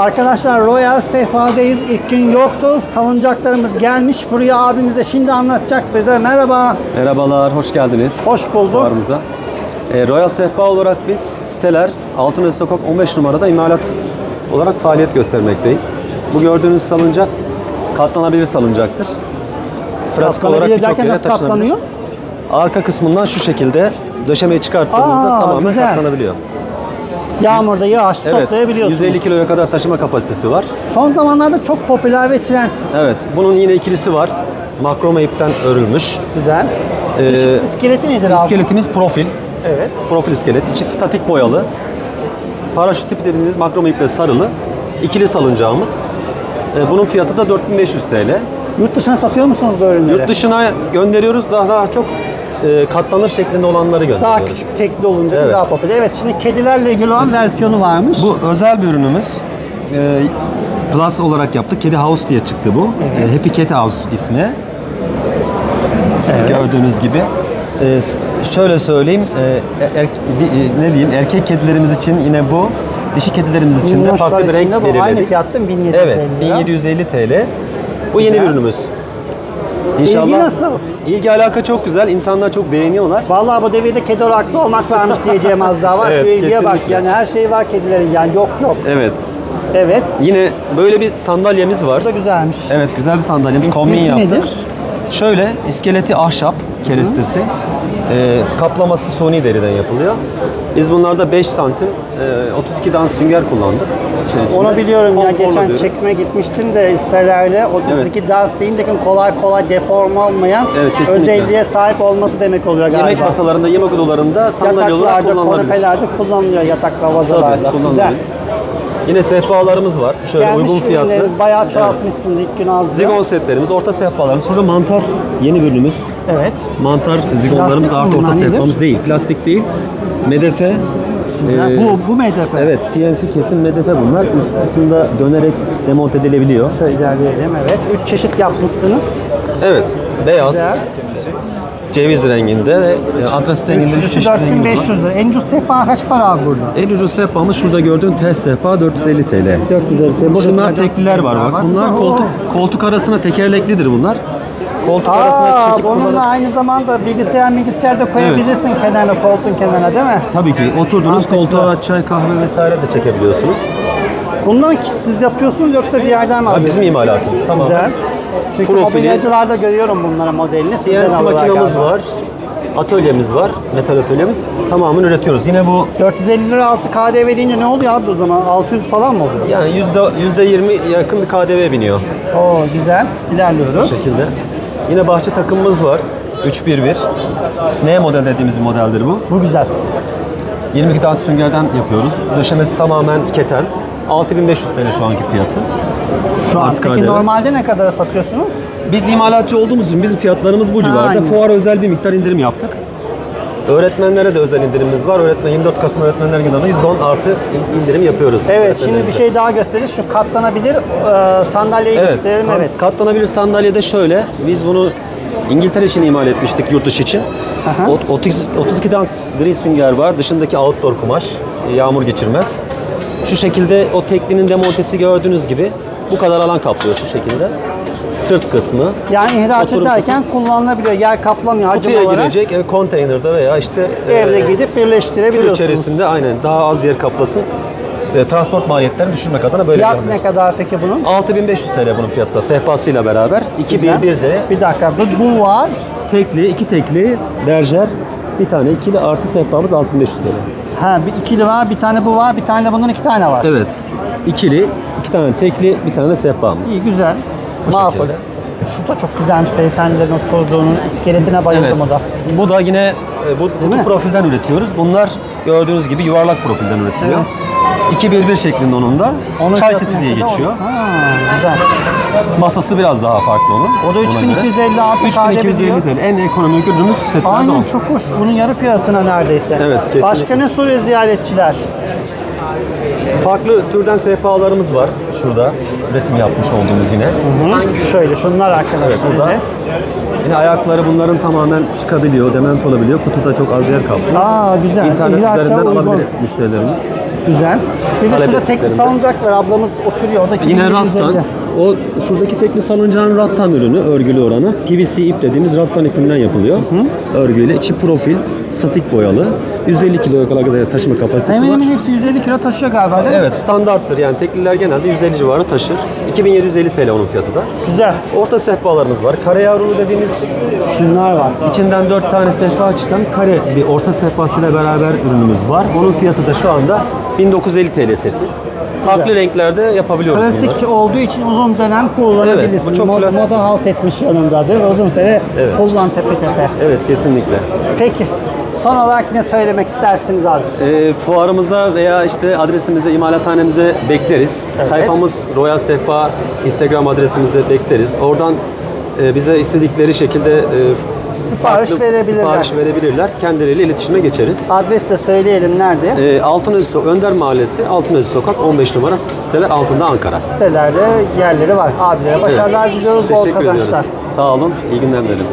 Arkadaşlar Royal Sehpa'dayız. İlk gün yoktu. Salıncaklarımız gelmiş. Buraya abimiz de şimdi anlatacak bize. Merhaba. Merhabalar, hoş geldiniz. Hoş bulduk. Fuarımıza. E, Royal Sehpa olarak biz siteler Altınözü Sokak 15 numarada imalat olarak faaliyet göstermekteyiz. Bu gördüğünüz salıncak katlanabilir salıncaktır. Pratik olarak Katlanabilir birçok derken yere nasıl taşınabilir. katlanıyor? Arka kısmından şu şekilde döşemeyi çıkarttığımızda Aa, tamamen güzel. katlanabiliyor. Yağmurda yağış Evet, toplayabiliyorsunuz. 150 kiloya kadar taşıma kapasitesi var. Son zamanlarda çok popüler ve trend. Evet, bunun yine ikilisi var. Makrome ipten örülmüş. Güzel. Ee, İş- iskeleti nedir abi? İskeletimiz profil. Evet. Profil iskelet. içi statik boyalı. Paraşüt tipi dediğimiz makrome iple sarılı. ikili salıncağımız. E, Bunun fiyatı da 4500 TL. Yurt dışına satıyor musunuz bu ürünleri? Yurt dışına gönderiyoruz. Daha daha çok e, katlanır şeklinde olanları gönderiyoruz. Daha küçük tekli olunca Evet. daha popüler. Evet şimdi kedilerle ilgili olan versiyonu varmış. Bu özel bir ürünümüz. E, Plus olarak yaptık. Kedi House diye çıktı bu. E, Happy Cat House ismi. Gördüğünüz gibi. E, şöyle söyleyeyim, e, er- di- e, ne diyeyim, erkek kedilerimiz için yine bu, dişi kedilerimiz için de farklı bir renk içinde bu aynı belirledik. fiyatta 1750 Evet, lira. 1750 TL. Bu yeni bir ürünümüz. İnşallah. İlgi nasıl? İlgi alaka çok güzel. İnsanlar çok beğeniyorlar. Vallahi bu devirde kedi odaklı olmak varmış diyeceğim az daha var. Evet, Şu ilgiye bak kesinlikle. yani her şey var kedilerin yani yok yok. Evet. Evet. Yine böyle bir sandalyemiz var. Bu da güzelmiş. Evet, güzel bir sandalyemiz. Kombin yaptık. nedir? Şöyle, iskeleti ahşap kerestesi. Ee, kaplaması suni deriden yapılıyor. Biz bunlarda 5 santim e, 32 dans sünger kullandık. içerisinde. Onu biliyorum ya Konforlu geçen ürün. çekime gitmiştim de sitelerde 32 das deyince kolay kolay deforme olmayan Evet, kesinlikle. özelliğe sahip olması demek oluyor galiba. Yemek masalarında, yemek odalarında sandalye olarak Yataklarda, kullanılabilir. konepelerde kullanılıyor yatak Tabii, lavazalarda. kullanılabilir. Yine sehpalarımız var. Şöyle Gelmiş uygun fiyatlı. ürünleriniz bayağı çoğaltmışsınız ilk gün azca. Zigon setlerimiz, orta sehpalarımız. Şurada mantar yeni bir ürünümüz. Evet. Mantar zigonlarımız Plastik artı bunlar orta nedir? sehpamız değil. Plastik değil. Medefe. Güzel. Ee, Bu- bu medefe. Evet, CNC kesim medefe bunlar. Üst kısmında dönerek demonte edilebiliyor. Şöyle ilerleyelim evet. Üç çeşit yapmışsınız. Evet, beyaz, Güzel. Ceviz renginde ve e, antrasit renginde üç çeşit rengimiz var. 4500 lira. En ucuz sehpa kaç para abi burada? En ucuz sehpamız şurada gördüğün test sehpa 450 TL. 450 TL. Burada Şunlar tekliler var bak. Bunlar koltuk koltuk arasına tekerleklidir bunlar. Koltuk arasına Aa, çekip bununla kullanıp aynı zamanda bilgisayar bilgisayar da koyabilirsin kenarına, koltuğun kenarına değil mi? Tabii ki oturduğunuz Mantıklı. koltuğa çay kahve vesaire de çekebiliyorsunuz. Ki siz yapıyorsunuz yoksa bir yerden mi Ha, alıyorsunuz? bizim imalatımız tamam. Güzel. Çünkü Profili- mobilyacılarda görüyorum bunlara modelini. CNC makinamız var. Atölyemiz var. Metal atölyemiz. Tamamını üretiyoruz. Yine bu 450 lira altı KDV deyince ne oluyor abi o zaman? 600 falan mı oluyor? yani yüzde yüzde yirmi yakın bir KDV biniyor Oo güzel. bu İlerliyoruz. şekilde. Yine bahçe takımımız var. 311. N model dediğimiz bir modeldir bu. Bu güzel. 22 tane süngerden yapıyoruz. Döşemesi tamamen keten. 6500 TL şu anki fiyatı. Şu an peki KDV. normalde ne kadara satıyorsunuz? Biz imalatçı olduğumuz için bizim fiyatlarımız bu civarda. aynen. Fuara özel bir miktar indirim yaptık. Öğretmenlere de özel indirimimiz var. Öğretmen 24 Kasım Öğretmenler Günü'nde %10 artı indirim yapıyoruz. Evet şimdi bir şey daha gösteririz. Şu katlanabilir e, sandalyeyi Evet, gösterelim. kat- Evet. katlanabilir sandalyede şöyle. Biz bunu İngiltere için imal etmiştik yurt dışı için. Aha. Ot- 30 32 dans gri sünger var. Dışındaki outdoor kumaş. Yağmur geçirmez. Şu şekilde o teklinin demontesi gördüğünüz gibi bu kadar alan kaplıyor şu şekilde. Sırt kısmı. Yani ihraç Oturum ederken kullanılabiliyor. Yer kaplamıyor hacim Kutuya olarak. girecek e, konteynerda veya işte e, Evde gidip tır birleştirebiliyorsunuz. içerisinde aynen daha az yer kaplasın. Ve transport maliyetlerini düşürmek adına böyle Fiyat bir ne kadar peki bunun? 6500 TL bunun fiyatı da sehpasıyla beraber. 211 de Bir dakika bu, bu var. tekli, iki tekli berjer, bir tane ikili artı sehpamız 6500 TL. Ha bir ikili var, bir tane bu var, bir tane de bunun iki tane var. Evet. İkili, iki tane tekli, bir tane de sehpamız. İyi güzel. Bu Makul. şekilde. Şu da çok güzelmiş beyefendilerin oturduğunun iskeletine bayıldım Evet. o da. Bu da yine e, bu mi? kutu profilden üretiyoruz. Bunlar gördüğünüz gibi yuvarlak profilden üretiliyor. 2-1-1 şeklinde onun da. Onun Çay fiyatı seti ne diye kadar? geçiyor. Ha, güzel. Masası biraz daha farklı onun. O da Ona göre. 3250 artı KDV 3250 TL. En ekonomik ürünümüz setlerde o. Aynen çok hoş. Bunun yarı fiyatına neredeyse. Evet, kesinlikle. Başka ne soruyor ziyaretçiler? Farklı türden sehpalarımız var. Şurada üretim yapmış olduğumuz yine. Şöyle şunlar arkadaşlar. Evet, burada. Evet. Yine ayakları bunların tamamen çıkabiliyor, dement olabiliyor. Kutuda çok az yer kaplıyor. Aa güzel. İnternet İhraça üzerinden alabilir müşterilerimiz. Güzel. Bir de şurada tekli salıncak var. Ablamız oturuyor. O da Yine 2750. rattan. O şuradaki tekli salıncağın rattan ürünü, örgülü oranı. PVC ip dediğimiz rattan ipinden yapılıyor. Örgüyle içi profil, statik boyalı. 150 kiloya kadar taşıma kapasitesi Hemen var. hemen hepsi 150 kilo taşıyor galiba değil mi? Evet standarttır yani tekliler genelde 150 civarı taşır. 2750 TL onun fiyatı da. Güzel. Orta sehpalarımız var. Kare yavrulu dediğimiz Şunlar var. içinden 4 tane sehpa çıkan kare bir orta sehpasıyla beraber ürünümüz var. Onun fiyatı da şu anda 1950 TL seti. Farklı renklerde yapabiliyoruz Klasik bunları. olduğu için uzun dönem kullanabilirsin. Evet, bu çok Mod- klasik. Moda halt etmiş mi? Uzun süre Evet. kullan tepe tepe. Evet kesinlikle. Peki. Son olarak ne söylemek istersiniz abi? E, fuarımıza veya işte adresimize, imalathanemize bekleriz. Sayfamız Royal Sehpa Instagram adresimize bekleriz. Oradan e, bize istedikleri şekilde e, Sipariş farklı verebilirler. Sipariş verebilirler. Kendileriyle iletişime geçeriz. Adres de söyleyelim nerede? E, Altınözü So- Önder Mahallesi, Altınözü Sokak 15 numara siteler altında Ankara. Sitelerde yerleri var. Abilere başarılar diliyoruz. Bol Teşekkür ediyoruz. Sağ olun. İyi günler dilerim.